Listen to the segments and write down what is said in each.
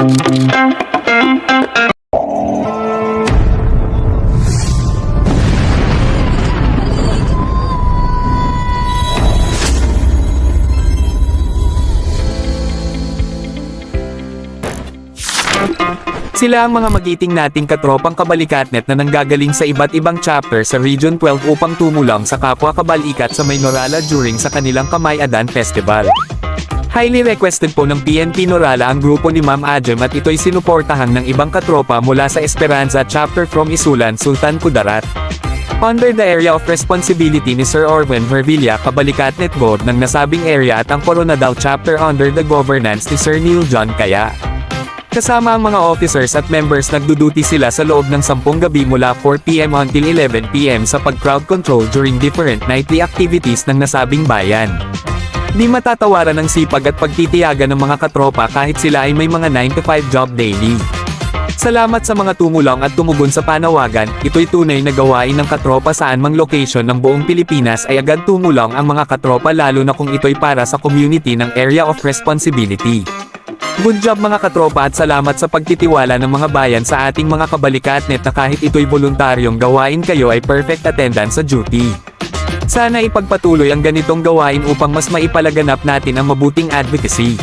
Sila ang mga magiting nating katropang kabalikatnet na nanggagaling sa iba't ibang chapter sa Region 12 upang tumulong sa kapwa kabalikat sa may Norala during sa kanilang Kamay Adan Festival. Highly requested po ng PNP Norala ang grupo ni Ma'am Ajem at ito'y sinuportahan ng ibang katropa mula sa Esperanza chapter from Isulan, Sultan Kudarat. Under the area of responsibility ni Sir Orwin Hervilla Kabalikatnet Board ng nasabing area at ang Coronadal chapter under the governance ni Sir Neil John Kaya. Kasama ang mga officers at members nagduduty sila sa loob ng 10 gabi mula 4pm until 11pm sa pag-crowd control during different nightly activities ng nasabing bayan. Di matatawaran ang sipag at pagtitiyaga ng mga katropa kahit sila ay may mga 9 to 5 job daily. Salamat sa mga tumulong at tumugon sa panawagan, ito'y tunay na gawain ng katropa saan mang location ng buong Pilipinas ay agad tumulong ang mga katropa lalo na kung ito'y para sa community ng area of responsibility. Good job mga katropa at salamat sa pagtitiwala ng mga bayan sa ating mga kabalikatnet na kahit ito'y voluntaryong gawain kayo ay perfect attendance sa duty. Sana ipagpatuloy ang ganitong gawain upang mas maipalaganap natin ang mabuting advocacy.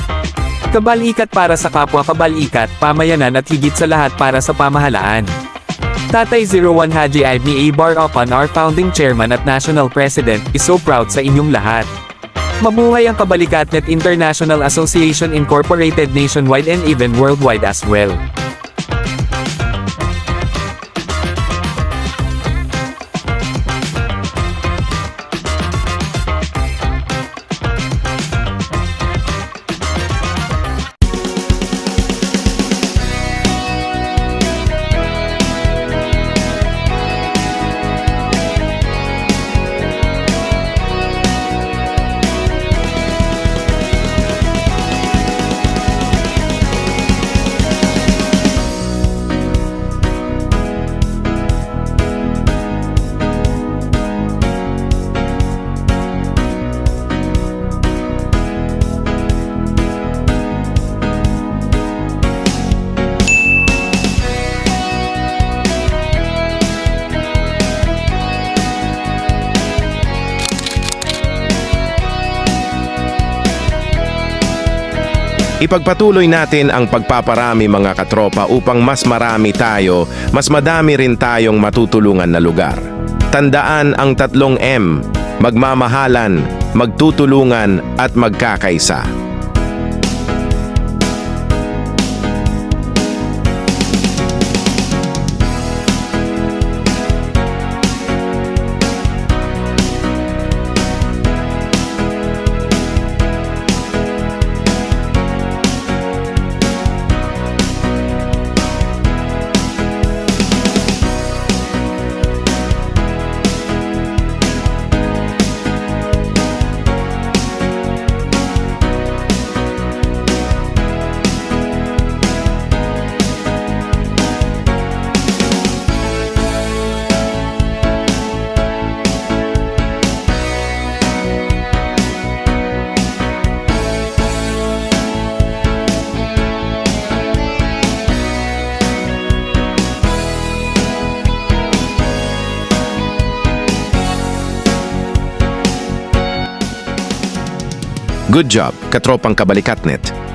Kabalikat para sa kapwa kabalikat, pamayanan at higit sa lahat para sa pamahalaan. Tatay 01 Haji Ibni A. Bar Opan, our founding chairman at national president, is so proud sa inyong lahat. Mabuhay ang Kabalikatnet International Association Incorporated nationwide and even worldwide as well. Ipagpatuloy natin ang pagpaparami mga katropa upang mas marami tayo, mas madami rin tayong matutulungan na lugar. Tandaan ang tatlong M, magmamahalan, magtutulungan at magkakaisa. Good job, katropang kabalikatnet.